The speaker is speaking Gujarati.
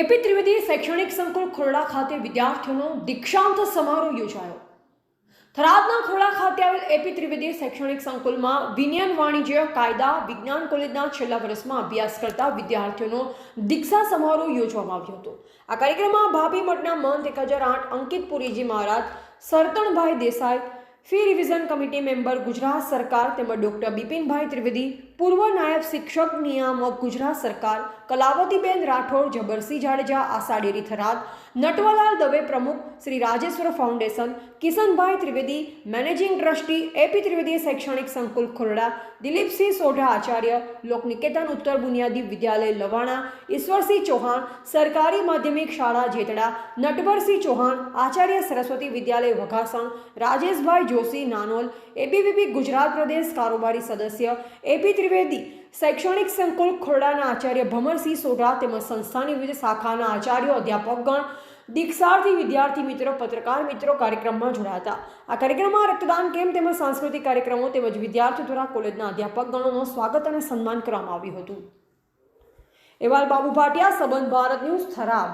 એપી ત્રિવેદી શૈક્ષણિક સંકુલ ખોરડા ખાતે વિદ્યાર્થીઓનો દીક્ષાંત સમારોહ યોજાયો. થરાદના ખોરડા ખાતે આવેલ એપી ત્રિવેદી શૈક્ષણિક સંકુલમાં વિનયન વાણિજ્ય, કાયદા, વિજ્ઞાન કોલેજના છેલ્લા વર્ષમાં અભ્યાસ કરતા વિદ્યાર્થીઓનો દીક્ષા સમારોહ યોજવામાં આવ્યો હતો. આ કાર્યક્રમમાં ભાભી મઠના મંત એક હજાર આઠ Ankit Puriji Maharaj, સરતણભાઈ Desai fee revision committee member Gujarat સરકાર તેમજ ડૉક્ટર બિપિનભાઈ ત્રિવેદી, પૂર્વ નાયબ શિક્ષક નિયામક ગુજરાત સરકાર, કલાવતીબેન રાઠોડ, જબરસિંહ જાડેજા આશા ડેરી થરાદ નટવલાલ દવે પ્રમુખ, Shri Rajeshwar foundation, Kishanbhai Trivedi, managing trustee, AP Trivedi શૈક્ષણિક સંકુલ ખોરડા, દિલીપસિંહ સોઢા આચાર્ય લોકનિકેતન ઉત્તર બુનિયાદી વિદ્યાલય લવાણા, ઈશ્વરસિંહ ચૌહાણ, સરકારી માધ્યમિક શાળા જેતડા, નટવરસિંહ ચૌહાણ, આચાર્ય સરસ્વતી વિદ્યાલય વઘાસણ, રાજેશભાઈ જોશી નાનોલ એબીવીપી ગુજરાત પ્રદેશ કારોબારી સદસ્ય એપી ત્રિવેદી, શૈક્ષણિક સંકુલ ખોરડાના આચાર્ય ભમરસિંહ સોઢા તેમજ સંસ્થાની વિવિધ શાખાના આચાર્યો અધ્યાપકગણ દીક્ષાર્થી વિદ્યાર્થી મિત્રો, પત્રકાર મિત્રો કાર્યક્રમમાં જોડાયા હતા. આ કાર્યક્રમમાં રક્તદાન કેમ્પ તેમજ સાંસ્કૃતિક કાર્યક્રમો તેમજ વિદ્યાર્થીઓ દ્વારા કોલેજના અધ્યાપકગણોનું સ્વાગત અને સન્માન કરવામાં આવ્યું હતું. એવાલ બાબુ ભાટિયા, સંબંધ ભારત ન્યૂઝ થરાદ.